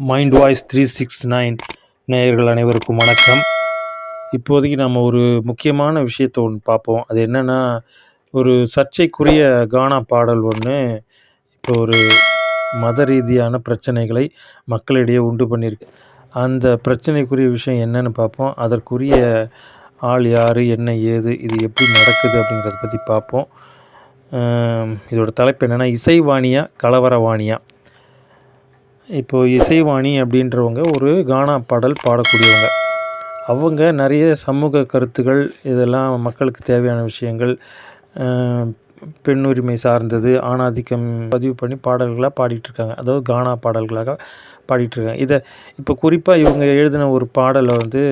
Mind voice three six nine நேயர்கள் அனைவருக்கும் வணக்கம். இப்போதைக்கு நம்ம ஒரு முக்கியமான விஷயத்தை ஒன்று பார்ப்போம். அது என்னென்னா ஒரு சர்ச்சைக்குரிய கானா பாடல் ஒன்று இப்போ ஒரு மத ரீதியான பிரச்சனைகளை மக்களிடையே உண்டு பண்ணியிருக்கு அந்த பிரச்சனைக்குரிய விஷயம் என்னென்னு பார்ப்போம். அதற்குரிய ஆள் யார் என்ன ஏது இது எப்படி நடக்குது அப்படிங்கிறத பற்றி பார்ப்போம். இதோட தலைப்பு என்னென்னா இசைவாணியா கலவரவாணியா? இப்போது இசைவாணி அப்படின்றவங்க ஒரு கானா பாடல் பாடக்கூடியவங்க. அவங்க நிறைய சமூக கருத்துகள் இதெல்லாம் மக்களுக்கு தேவையான விஷயங்கள் பெண்ணுரிமை பெண் உரிமை சார்ந்தது ஆணாதிக்கம் பதிவு பண்ணி பாடல்களாக பாடிட்டுருக்காங்க அதாவது கானா பாடல்களாக பாடிட்டுருக்காங்க இதை இப்போ குறிப்பாக இவங்க எழுதின ஒரு பாடலை வந்து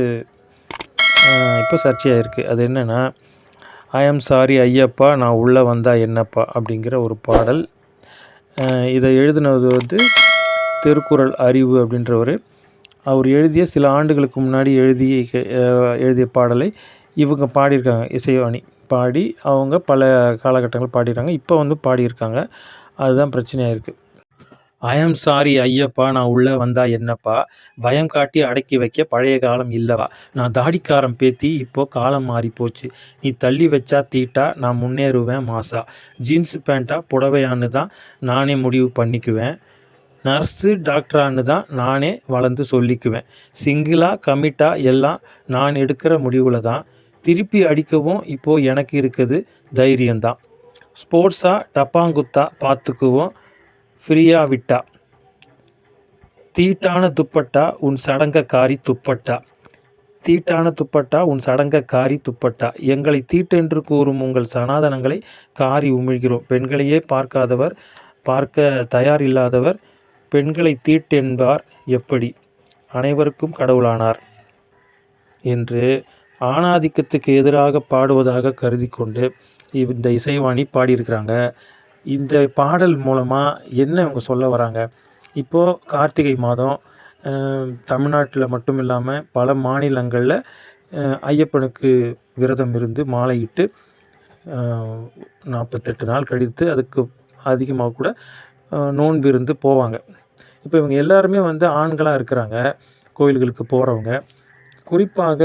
இப்போ இப்போ இருக்குது அது என்னென்னா ஐ ஆம் சாரி ஐயப்பா நான் உள்ளே வந்தால் என்னப்பா? அப்படிங்கிற ஒரு பாடல். இதை எழுதினது வந்து திருக்குறள் அறிவு அப்படின்றவர் அவர் எழுதிய சில ஆண்டுகளுக்கு முன்னாடி எழுதிய எழுதிய பாடலை இவங்க பாடியிருக்காங்க இசைவாணி. பாடி அவங்க பல காலகட்டங்கள் பாடிடுறாங்க இப்போ வந்து பாடியிருக்காங்க. அதுதான் பிரச்சனையாக இருக்குது ஐஎம் சாரி ஐயப்பா நான் உள்ளே வந்தா என்னப்பா? பயம் காட்டி அடக்கி வைக்க பழைய காலம் இல்லவா? நான் தாடிக்காரன் பேத்தி இப்போ காலம் மாறி போச்சு. நீ தள்ளி வச்சா தீட்டா நான் முன்னேறுவேன் மாசா. ஜீன்ஸ் பேண்ட்டா புடவையான்னு தான் நானே முடிவு பண்ணிக்குவேன். நர்ஸு டாக்டரான்னு தான் நானே வளர்ந்து சொல்லிக்குவேன். சிங்கிளா கமிட்டா எல்லாம் நான் எடுக்கிற முடிவில் தான். திருப்பி அடிக்கவும் இப்போது எனக்கு இருக்குது தைரியம்தான் ஸ்போர்ட்ஸாக டப்பாங்குத்தா பார்த்துக்குவோம். ஃப்ரீயாக விட்டா. தீட்டான துப்பட்டா உன் சடங்க காரி துப்பட்டா. தீட்டான துப்பட்டா உன் சடங்க காரி துப்பட்டா. எங்களை தீட்டென்று கூறும் உங்கள் சனாதனங்களை காரி உமிழ்கிறோம். பெண்களையே பார்க்காதவர் பார்க்க தயார் இல்லாதவர் பெண்களை தீட்டென்பார் எப்படி? அனைவருக்கும் கடவுளானார் என்று ஆணாதிக்கத்துக்கு எதிராக பாடுவதாக கருதி கொண்டு இந்த இசைவாணி பாடியிருக்கிறாங்க. இந்த பாடல் மூலமாக என்ன இவங்க சொல்ல வராங்க? இப்போது கார்த்திகை மாதம் தமிழ்நாட்டில் மட்டும் இல்லாமல் பல மாநிலங்களில் ஐயப்பனுக்கு விரதம் இருந்து மாலையிட்டு நாற்பத்தெட்டு நாள் கழித்து அதுக்கு அதிகமாக கூட நோன்பு இருந்து போவாங்க. இப்போ இவங்க எல்லாருமே வந்து ஆண்களாக இருக்கிறாங்க கோயில்களுக்கு போகிறவங்க குறிப்பாக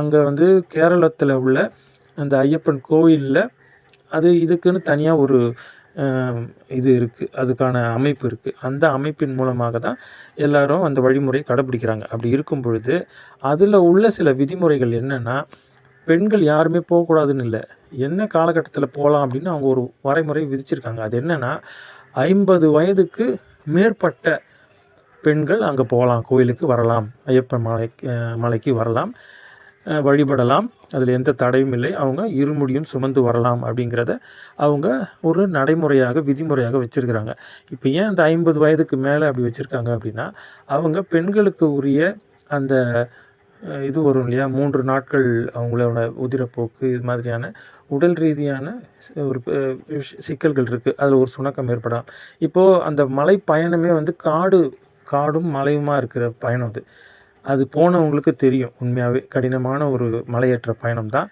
அங்கே வந்து கேரளத்தில் உள்ள அந்த ஐயப்பன் கோயிலில் அது இதுக்குன்னு தனியாக ஒரு இது இருக்குது அதுக்கான அமைப்பு இருக்குது அந்த அமைப்பின் மூலமாக தான் எல்லாரும் அந்த வழிமுறையை கடைப்பிடிக்கிறாங்க அப்படி இருக்கும் பொழுது அதில் உள்ள சில விதிமுறைகள் என்னென்னா பெண்கள் யாருமே போகக்கூடாதுன்னு இல்லை. என்ன காலகட்டத்தில் போகலாம் அப்படின்னு அவங்க ஒரு வரைமுறை விதிச்சிருக்காங்க. அது என்னென்னா ஐம்பது வயதுக்கு மேற்பட்ட பெண்கள் அங்கே போகலாம் கோயிலுக்கு வரலாம் ஐயப்பன் மலை மலைக்கு வரலாம் வழிபடலாம். அதில் எந்த தடையும் இல்லை. அவங்க இருமுடியும் சுமந்து வரலாம் அப்படிங்கிறத அவங்க ஒரு நடைமுறையாக விதிமுறையாக வச்சுருக்கிறாங்க. இப்போ ஏன் அந்த ஐம்பது வயதுக்கு மேலே அப்படி வச்சுருக்காங்க அப்படின்னா அவங்க பெண்களுக்கு உரிய அந்த இது வரும் இல்லையா? மூன்று நாட்கள் அவங்களோட உதிரப்போக்கு இது மாதிரியான உடல் ரீதியான ஒரு சிக்கல்கள் இருக்குது அதில் ஒரு சுணக்கம் ஏற்படலாம். இப்போது அந்த மலை பயணமே வந்து காடு காடும் மலையுமா இருக்கிற பயணம் அது. அது போனவங்களுக்கு தெரியும் உண்மையாகவே கடினமான ஒரு மலையேற்ற பயணம் தான்.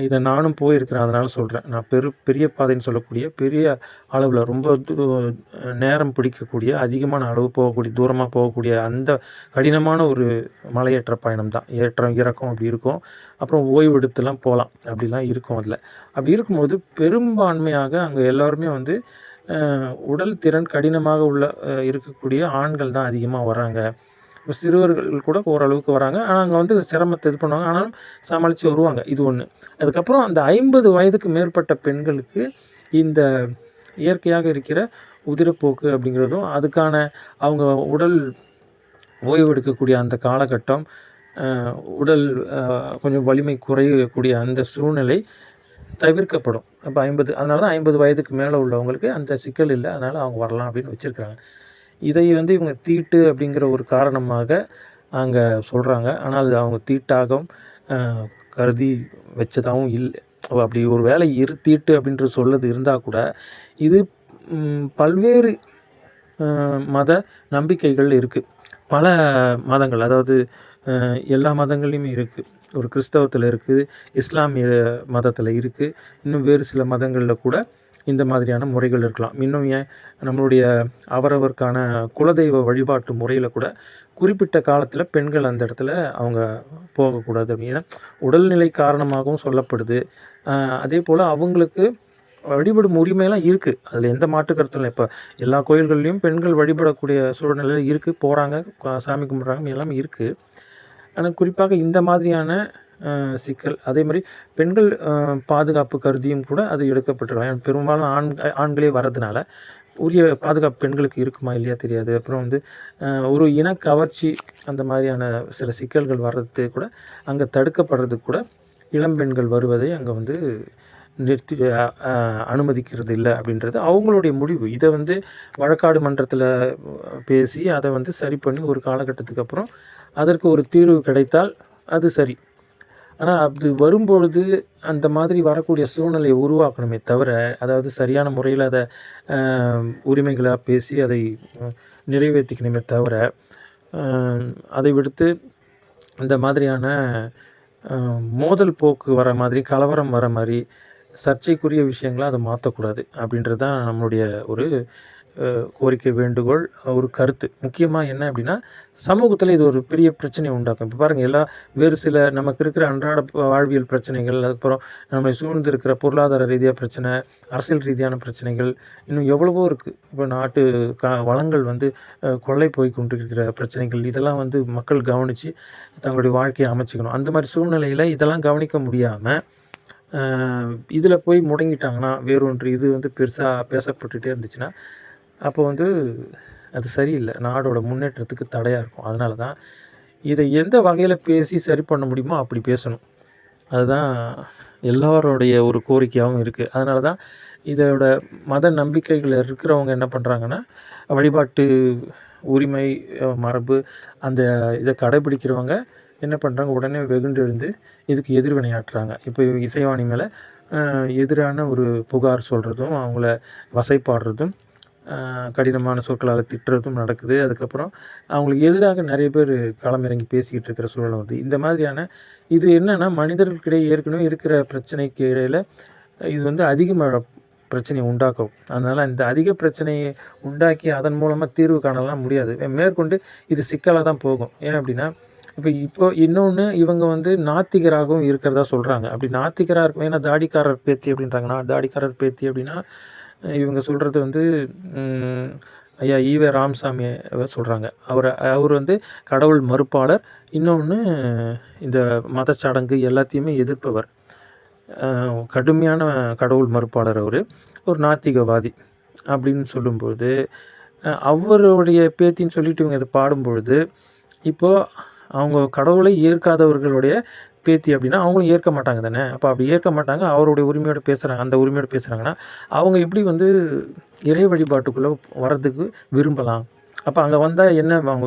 இதை நானும் போயிருக்கிறேன் அதனால் சொல்கிறேன் நான் பெரு பெரிய பாதைன்னு சொல்லக்கூடிய பெரிய அளவில் ரொம்ப தூ- நேரம் பிடிக்கக்கூடிய அதிகமான அளவு போகக்கூடிய தூரமாக போகக்கூடிய அந்த கடினமான ஒரு மலையேற்ற பயணம் தான். ஏற்றம் இறக்கம் அப்படி இருக்கும். அப்புறம் ஓய்வெடுத்துலாம் போகலாம் அப்படிலாம் இருக்கும் அதில். அப்படி இருக்கும்போது பெரும்பான்மையாக அங்கே எல்லாருமே வந்து உடல் திறன் கடினமாக உள்ள இருக்கக்கூடிய ஆண்கள் தான் அதிகமாக வராங்க. இப்போ சிறுவர்கள் கூட ஓரளவுக்கு வராங்க. ஆனால் அங்கே வந்து சிரமத்தை இது பண்ணுவாங்க. ஆனாலும் சமாளித்து வருவாங்க. இது ஒன்று அதுக்கப்புறம் அந்த ஐம்பது வயதுக்கு மேற்பட்ட பெண்களுக்கு இந்த இயற்கையாக இருக்கிற உதிரப்போக்கு அப்படிங்கிறதும் அதுக்கான அவங்க உடல் ஓய்வெடுக்கக்கூடிய அந்த காலகட்டம் உடல் கொஞ்சம் வலிமை குறையக்கூடிய அந்த சூழ்நிலை தவிர்க்கப்படும். அப்போ ஐம்பது அதனால தான் ஐம்பது வயதுக்கு மேலே உள்ளவங்களுக்கு அந்த சிக்கல் இல்லை. அதனால் அவங்க வரலாம் அப்படின்னு வச்சுருக்கிறாங்க. இதை வந்து இவங்க தீட்டு அப்படிங்கிற ஒரு காரணமாக அங்கே சொல்கிறாங்க ஆனால் அது அவங்க தீட்டாகவும் கருதி வச்சதாகவும் இல்லை. அப்படி ஒரு வேலை இரு தீட்டு அப்படின்ற சொல்லது இருந்தால் கூட இது பல்வேறு மத நம்பிக்கைகள் இருக்குது பல மதங்கள் அதாவது எல்லா மதங்கள்லையுமே இருக்குது ஒரு கிறிஸ்தவத்தில் இருக்குது இஸ்லாமிய மதத்தில் இருக்குது இன்னும் வேறு சில மதங்களில் கூட இந்த மாதிரியான முறைகள் இருக்கலாம். இன்னும் ஏன் நம்மளுடைய அவரவருக்கான குலதெய்வ வழிபாட்டு முறையில் கூட குறிப்பிட்ட காலத்தில் பெண்கள் அந்த இடத்துல அவங்க போகக்கூடாது அப்படின்னா. உடல்நிலை காரணமாகவும் சொல்லப்படுது. அதே போல் அவங்களுக்கு வழிபடும் உரிமையெல்லாம் இருக்குது அதில் எந்த மாற்று கருத்தும் இப்போ எல்லா கோயில்கள்லேயும் பெண்கள் வழிபடக்கூடிய சூழ்நிலையில் இருக்குது போகிறாங்க சாமி கும்பிட்றாங்க எல்லாமே இருக்குது ஆனால் குறிப்பாக இந்த மாதிரியான சிக்கல். அதே மாதிரி பெண்கள் பாதுகாப்பு கருதியும் கூட அது எடுக்கப்பட்டிருக்கலாம். பெரும்பாலும் ஆண் ஆண்களே வர்றதுனால உரிய பாதுகாப்பு பெண்களுக்கு இருக்குமா இல்லையா தெரியாது. அப்புறம் வந்து ஒரு இன கவர்ச்சி அந்த மாதிரியான சில சிக்கல்கள் வர்றது கூட அங்கே தடுக்கப்படுறதுக்கு கூட இளம்பெண்கள் வருவதை அங்கே வந்து நிறுத்தி அனுமதிக்கிறது இல்லை அப்படின்றது அவங்களுடைய முடிவு. இதை வந்து வழக்காடு மன்றத்தில் பேசி அதை வந்து சரி பண்ணி ஒரு காலகட்டத்துக்கு அப்புறம் அதற்கு ஒரு தீர்வு கிடைத்தால் அது சரி. ஆனால் அது வரும்பொழுது அந்த மாதிரி வரக்கூடிய சூழ்நிலையை உருவாக்கணுமே தவிர அதாவது சரியான முறையில் அதை உரிமைகளாக பேசி அதை நிறைவேற்றிக்கணுமே தவிர அதை விடுத்து இந்த மாதிரியான மோதல் போக்கு வர மாதிரி கலவரம் வர மாதிரி சர்ச்சைக்குரிய விஷயங்களை அதை மாற்றக்கூடாது அப்படின்றது தான் நம்மளுடைய ஒரு கோரிக்கை வேண்டுகோள் ஒரு கருத்து. முக்கியமாக என்ன அப்படின்னா சமூகத்தில் இது ஒரு பெரிய பிரச்சனையை உண்டாக்கும். இப்போ பாருங்கள் எல்லா வேறு சில நமக்கு இருக்கிற அன்றாட வாழ்வியல் பிரச்சனைகள் அதுக்கப்புறம் நம்மை சூழ்ந்து இருக்கிற பொருளாதார ரீதியாக பிரச்சனை அரசியல் ரீதியான பிரச்சனைகள் இன்னும் எவ்வளவோ இருக்குது இப்போ நாட்டு க வளங்கள் வந்து கொள்ளை போய் கொண்டிருக்கிற பிரச்சனைகள் இதெல்லாம் வந்து மக்கள் கவனித்து தங்களுடைய வாழ்க்கையை அமைச்சிக்கணும். அந்த மாதிரி சூழ்நிலையில் இதெல்லாம் கவனிக்க முடியாமல் இதில் போய் முடங்கிட்டாங்கன்னா வேறொன்று. இது வந்து பெருசாக பேசப்பட்டுகிட்டே இருந்துச்சுன்னா அப்போ வந்து அது சரியில்லை. நாடோட முன்னேற்றத்துக்கு தடையாக இருக்கும். அதனால தான் இதை எந்த வகையில் பேசி சரி பண்ண முடியுமோ அப்படி பேசணும். அதுதான் எல்லோருடைய ஒரு கோரிக்கையாகவும் இருக்குது அதனால தான் இதோட மத நம்பிக்கைகள் இருக்கிறவங்க என்ன பண்ணுறாங்கன்னா வழிபாட்டு உரிமை மரபு அந்த இதை கடைபிடிக்கிறவங்க என்ன பண்ணுறாங்க உடனே வெகுண்டு எழுந்து இதுக்கு எதிர்வினையாற்றுறாங்க. இப்போ இசைவாணி மேலே எதிரான ஒரு புகார் சொல்கிறதும் அவங்கள வசைப்பாடுறதும் கடினமான சொற்களால் திட்டுறதும் நடக்குது. அதுக்கப்புறம் அவங்களுக்கு எதிராக நிறைய பேர் களமிறங்கி பேசிக்கிட்டு இருக்கிற சூழல் வந்து இந்த மாதிரியான இது என்னென்னா மனிதர்களுக்கிடையே ஏற்கனவே இருக்கிற பிரச்சனைக்கு இடையில் இது வந்து அதிகமாக பிரச்சனையை உண்டாக்கும். அதனால் இந்த அதிக பிரச்சனையை உண்டாக்கி அதன் மூலமாக தீர்வு காணலாம் முடியாது. மேற்கொண்டு இது சிக்கலாக தான் போகும். ஏன் அப்படின்னா இப்போ இப்போ இன்னொன்று இவங்க வந்து நாத்திகராகவும் இருக்கிறதா சொல்கிறாங்க அப்படி நாத்திகராக இருக்கும் ஏன்னா தாடிக்காரர் பேத்தி அப்படின்றாங்கன்னா தாடிக்காரர் பேத்தி அப்படின்னா இவங்க சொல்கிறது வந்து ஐயா ஈவே ராமசாமி சொல்கிறாங்க அவர் அவர் வந்து கடவுள் மறுப்பாளர். இன்னொன்று இந்த மதச்சடங்கு எல்லாத்தையுமே எதிர்ப்பவர். கடுமையான கடவுள் மறுப்பாளர் அவர். ஒரு நாத்திகவாதி அப்படின்னு சொல்லும்போது அவருடைய பேத்தின்னு சொல்லிட்டு இவங்க இதை பாடும்பொழுது இப்போது அவங்க கடவுளை ஏற்காதவர்களுடைய பேத்தி அப்படின்னா அவங்களும் ஏற்க மாட்டாங்க தானே? அப்போ அப்படி ஏற்க மாட்டாங்க அவருடைய உரிமையோடு பேசுகிறாங்க அந்த உரிமையோடு பேசுகிறாங்கன்னா அவங்க எப்படி வந்து இறை வழிபாட்டுக்குள்ளே வர்றதுக்கு விரும்பலாம்? அப்போ அங்கே வந்தால் என்ன அவங்க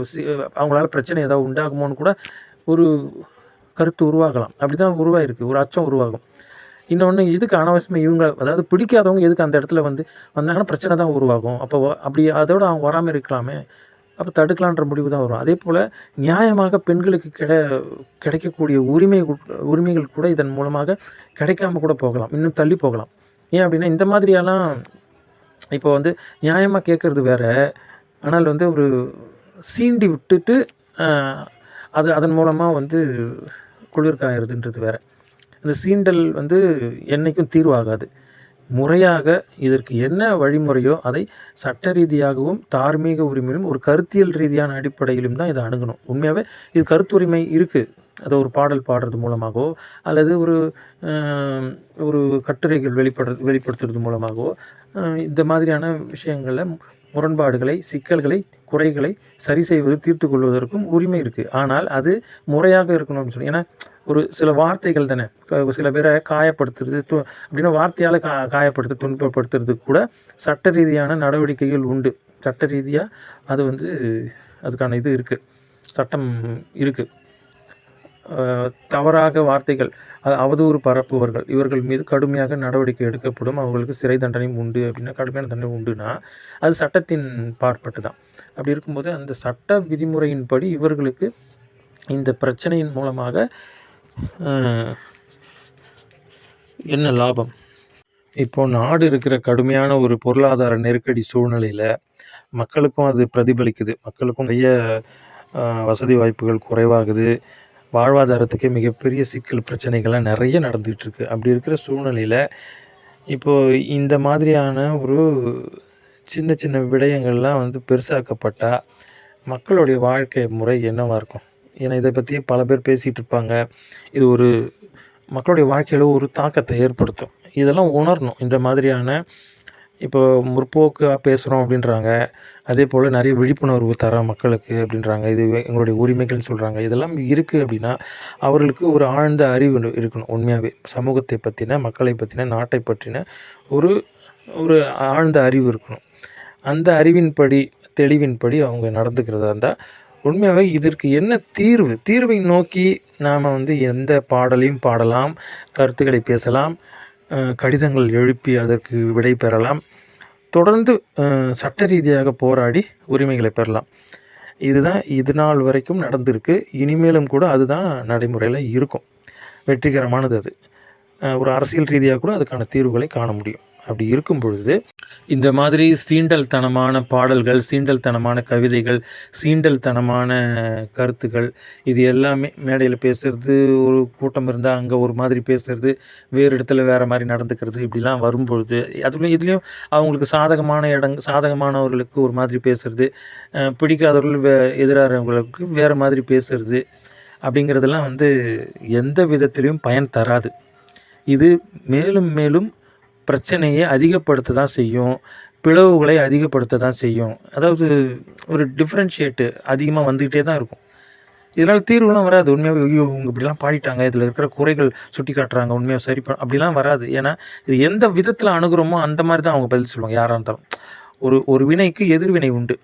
அவங்களால பிரச்சனை ஏதாவது உண்டாகுமோன்னு கூட ஒரு கருத்து உருவாகலாம். அப்படி தான் உருவாயிருக்கு ஒரு அச்சம் உருவாகும். இன்னொன்று இதுக்கு அனாவசியமாக இவங்க அதாவது பிடிக்காதவங்க எதுக்கு அந்த இடத்துல வந்து வந்தாங்கன்னா பிரச்சனை தான் உருவாகும். அப்போ அப்படி அதோட அவங்க வராமல் இருக்கலாமே. அப்போ தடுக்கலான்ற முடிவு தான் வரும். அதே போல் நியாயமாக பெண்களுக்கு கிட கிடைக்கக்கூடிய உரிமை உரிமைகள் கூட இதன் மூலமாக கிடைக்காம கூட போகலாம். இன்னும் தள்ளி போகலாம். ஏன் அப்படின்னா இந்த மாதிரியெல்லாம் இப்போ வந்து நியாயமாக கேட்குறது வேற. ஆனால் வந்து ஒரு சீண்டி விட்டுட்டு அது அதன் மூலமாக வந்து குளிர் வேறு. இந்த சீண்டல் வந்து என்றைக்கும் தீர்வாகாது. முறையாக இதற்கு என்ன வழிமுறையோ அதை சட்ட ரீதியாகவும் தார்மீக உரிமையிலும் ஒரு கருத்தியல் ரீதியான அடிப்படையிலும் தான் இதை அணுகணும். உண்மையாகவே இது கருத்துரிமை இருக்குது அதை ஒரு பாடல் பாடுறது மூலமாகவோ அல்லது ஒரு ஒரு கட்டுரைகள் வெளிப்படுறது வெளிப்படுத்துறது மூலமாகவோ இந்த மாதிரியான விஷயங்களில் முரண்பாடுகளை சிக்கல்களை குறைகளை சரி செய்வது தீர்த்து கொள்வதற்கும் உரிமை இருக்குது ஆனால் அது முறையாக இருக்கணும்னு சொல்லி ஏன்னா ஒரு சில வார்த்தைகள் தானே சில பேரை காயப்படுத்துறது து அப்படின்னா வார்த்தையால் கா காயப்படுத்த துன்பப்படுத்துறதுக்கு கூட சட்ட ரீதியான நடவடிக்கைகள் உண்டு. சட்ட ரீதியாக அது வந்து அதுக்கான இது இருக்குது சட்டம் இருக்குது தவறாக வார்த்தைகள் அவதூறு பரப்புவர்கள் இவர்கள் மீது கடுமையாக நடவடிக்கை எடுக்கப்படும் அவர்களுக்கு சிறை தண்டனையும் உண்டு அப்படின்னா கடுமையான தண்டனை உண்டுனா அது சட்டத்தின் பார்ப்பட்டு தான் அப்படி இருக்கும்போது அந்த சட்ட விதிமுறையின்படி இவர்களுக்கு இந்த பிரச்சனையின் மூலமாக என்ன லாபம்? இப்போ நாடு இருக்கிற கடுமையான ஒரு பொருளாதார நெருக்கடி சூழ்நிலையில் மக்களுக்கும் அது பிரதிபலிக்குது. மக்களுக்கும் நிறைய வசதி வாய்ப்புகள் குறைவாகுது. வாழ்வாதாரத்துக்கே மிகப்பெரிய சிக்கல் பிரச்சனைகள்லாம் நிறைய நடந்துகிட்டு இருக்குது அப்படி இருக்கிற சூழ்நிலையில் இப்போது இந்த மாதிரியான ஒரு சின்ன சின்ன விடயங்கள்லாம் வந்து பெருசாக்கப்பட்டால் மக்களுடைய வாழ்க்கை முறை என்னவாக இருக்கும்? ஏன்னா இதை பற்றி பல பேர் பேசிகிட்டு இருப்பாங்க. இது ஒரு மக்களுடைய வாழ்க்கையில் ஒரு தாக்கத்தை ஏற்படுத்தும். இதெல்லாம் உணரணும். இந்த மாதிரியான இப்போ முற்போக்காக பேசுகிறோம் அப்படின்றாங்க. அதே போல் நிறைய விழிப்புணர்வு தர மக்களுக்கு அப்படின்றாங்க. இது எங்களுடைய உரிமைகள்னு சொல்கிறாங்க இதெல்லாம் இருக்குது அப்படின்னா அவர்களுக்கு ஒரு ஆழ்ந்த அறிவு இருக்கணும். உண்மையாகவே சமூகத்தை பற்றின மக்களை பற்றின நாட்டை பற்றின ஒரு ஒரு ஆழ்ந்த அறிவு இருக்கணும். அந்த அறிவின்படி தெளிவின்படி அவங்க நடந்துக்கிறதா இருந்தால் உண்மையாகவே இதற்கு என்ன தீர்வு? தீர்வை நோக்கி நாம் வந்து எந்த பாடலையும் பாடலாம் கருத்துக்களை பேசலாம். கடிதங்கள் எழுப்பி அதற்கு விடை பெறலாம். தொடர்ந்து சட்ட ரீதியாக போராடி உரிமைகளை பெறலாம். இதுதான் இது நாள் வரைக்கும் நடந்திருக்கு. இனிமேலும் கூட அதுதான் நடைமுறையில் இருக்கும். வெற்றிகரமானது அது. ஒரு அரசியல் ரீதியாக கூட அதுக்கான தீர்வுகளை காண முடியும். அப்படி இருக்கும் பொழுது இந்த மாதிரி சீண்டல்தனமான பாடல்கள் சீண்டல்தனமான கவிதைகள் சீண்டல்தனமான கருத்துக்கள் இது எல்லாமே மேடையில் பேசுகிறது ஒரு கூட்டம் இருந்தால் அங்கே ஒரு மாதிரி பேசுகிறது வேறு இடத்துல வேறு மாதிரி நடந்துக்கிறது இப்படிலாம் வரும்பொழுது அதுலேயும் இதுலேயும் அவங்களுக்கு சாதகமான இடங் சாதகமானவர்களுக்கு ஒரு மாதிரி பேசுகிறது பிடிக்காதவர்கள் வே எதிரானவங்களுக்கு வேறு மாதிரி பேசுகிறது அப்படிங்கிறதெல்லாம் வந்து எந்த விதத்திலையும் பயன் தராது. இது மேலும் மேலும் பிரச்சனையை அதிகப்படுத்த தான் செய்யும். பிளவுகளை அதிகப்படுத்த தான் செய்யும். அதாவது ஒரு டிஃப்ரென்ஷியேட்டு அதிகமாக வந்துக்கிட்டே தான் இருக்கும். இதனால் தீர்வுலாம் வராது. உண்மையாக ஐயோ இவங்க இப்படிலாம் பாடிட்டாங்க. இதில் இருக்கிற குறைகள் சுட்டி காட்டுறாங்க. உண்மையாக சரி ப- அப்படிலாம் வராது. ஏன்னா இது எந்த விதத்தில் அணுகிறோமோ அந்த மாதிரி தான் அவங்க பதில் சொல்லுவாங்க. யாராக இருந்தாலும். ஒரு ஒரு வினைக்கு எதிர்வினை உண்டு.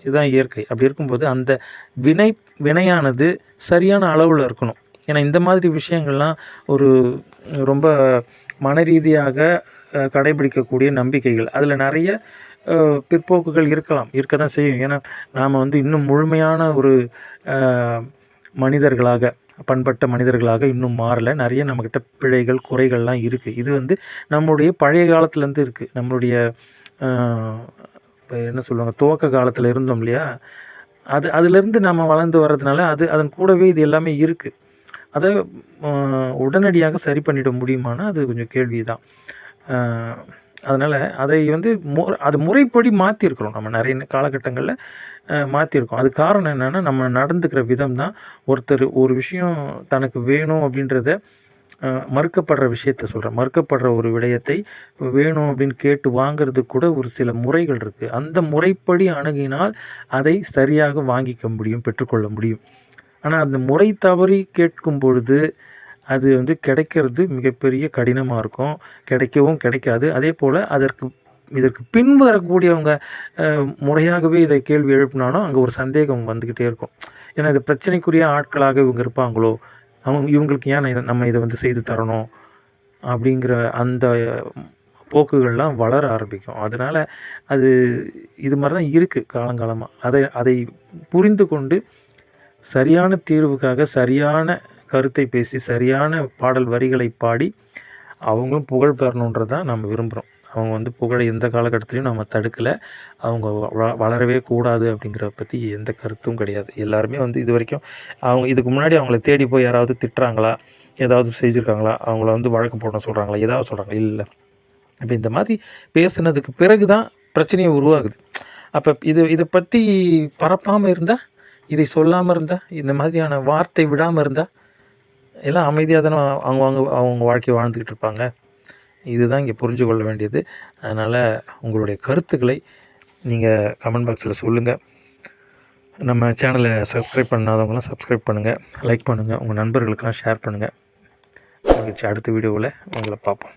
இதுதான் இயற்கை. அப்படி இருக்கும்போது அந்த வினை வினையானது சரியான அளவில் இருக்கணும். ஏன்னா இந்த மாதிரி விஷயங்கள்லாம் ஒரு ரொம்ப மன ரீதியாக கடைபிடிக்கக்கூடிய நம்பிக்கைகள். அதில் நிறைய பிற்போக்குகள் இருக்கலாம் இருக்க தான் செய்யும். ஏன்னா நாம் வந்து இன்னும் முழுமையான ஒரு மனிதர்களாக பண்பட்ட மனிதர்களாக இன்னும் மாறலை. நிறைய நம்மக்கிட்ட பிழைகள் குறைகள்லாம் இருக்குது இது வந்து நம்முடைய பழைய காலத்துலேருந்து இருக்குது நம்மளுடைய இப்போ என்ன சொல்லுவாங்க துவக்க காலத்தில் இருந்தோம் இல்லையா? அது அதுலேருந்து நம்ம வளர்ந்து வர்றதுனால அது அதன் கூடவே இது எல்லாமே இருக்குது அதை உடனடியாக சரி பண்ணிட முடியுமானா அது கொஞ்சம் கேள்வி தான் அதனால் அதை வந்து மு அது முறைப்படி மாற்றிருக்கிறோம் நம்ம நிறைய காலகட்டங்களில் மாற்றிருக்கோம் அது காரணம் என்னென்னா நம்ம நடந்துக்கிற விதம் தான் ஒருத்தர் ஒரு விஷயம் தனக்கு வேணும் அப்படின்றத மறுக்கப்படுற விஷயத்த சொல்கிறேன் மறுக்கப்படுற ஒரு விடயத்தை வேணும் அப்படின்னு கேட்டு வாங்குறதுக்கு கூட ஒரு சில முறைகள் இருக்குது அந்த முறைப்படி அணுகினால் அதை சரியாக வாங்கிக்க முடியும் பெற்றுக்கொள்ள முடியும். ஆனால் அந்த முறை தவறி கேட்கும் பொழுது அது வந்து கிடைக்கிறது மிகப்பெரிய கடினமாக இருக்கும். கிடைக்கவும் கிடைக்காது. அதே போல் அதற்கு இதற்கு பின் வரக்கூடியவங்க முறையாகவே இதை கேள்வி எழுப்பினாலும் அங்கே ஒரு சந்தேகம் வந்துக்கிட்டே இருக்கும். ஏன்னா இது பிரச்சனைக்குரிய ஆட்களாக இவங்க இருப்பாங்களோ? அவங்க இவங்களுக்கு ஏன் இதை நம்ம இதை வந்து செய்து தரணும்? அப்படிங்கிற அந்த போக்குகள்லாம் வளர ஆரம்பிக்கும். அதனால் அது இது மாதிரி தான் இருக்குது காலங்காலமாக அதை அதை புரிந்து கொண்டு சரியான தீர்வுக்காக சரியான கருத்தை பேசி சரியான பாடல் வரிகளை பாடி அவங்களும் புகழ் பெறணுன்றது தான் நம்ம விரும்புகிறோம் அவங்க வந்து புகழை எந்த காலகட்டத்திலையும் நம்ம தடுக்கலை. அவங்க வளரவே கூடாது அப்படிங்கிற பற்றி எந்த கருத்தும் கிடையாது. எல்லாருமே வந்து இது வரைக்கும் அவங்க இதுக்கு முன்னாடி அவங்கள தேடி போய் யாராவது திட்டுறாங்களா? ஏதாவது செஞ்சுருக்காங்களா? அவங்கள வந்து வழக்கு போட சொல்கிறாங்களா ஏதாவது சொல்கிறாங்க இல்லை. இப்போ இந்த மாதிரி பேசுனதுக்கு பிறகு தான் பிரச்சனையே உருவாகுது. அப்போ இது இதை பற்றி பரப்பாமல் இருந்தால் இதை சொல்லாமல் இருந்தால் இந்த மாதிரியான வார்த்தை விடாமல் இருந்தால் எல்லாம் அமைதியாக தானே அவங்க அவங்க அவங்க வாழ்க்கையை வாழ்ந்துக்கிட்டு இருப்பாங்க. இதுதான் இங்கே புரிஞ்சு கொள்ள வேண்டியது. அதனால் உங்களுடைய கருத்துக்களை நீங்கள் கமெண்ட் பாக்ஸில் சொல்லுங்கள் நம்ம சேனலை சப்ஸ்கிரைப் பண்ணாதவங்களாம் சப்ஸ்கிரைப் பண்ணுங்கள் லைக் பண்ணுங்கள் உங்கள் நண்பர்களுக்கெல்லாம் ஷேர் பண்ணுங்கள் மகிழ்ச்சி அடுத்த வீடியோவில் உங்களை பார்ப்போம்.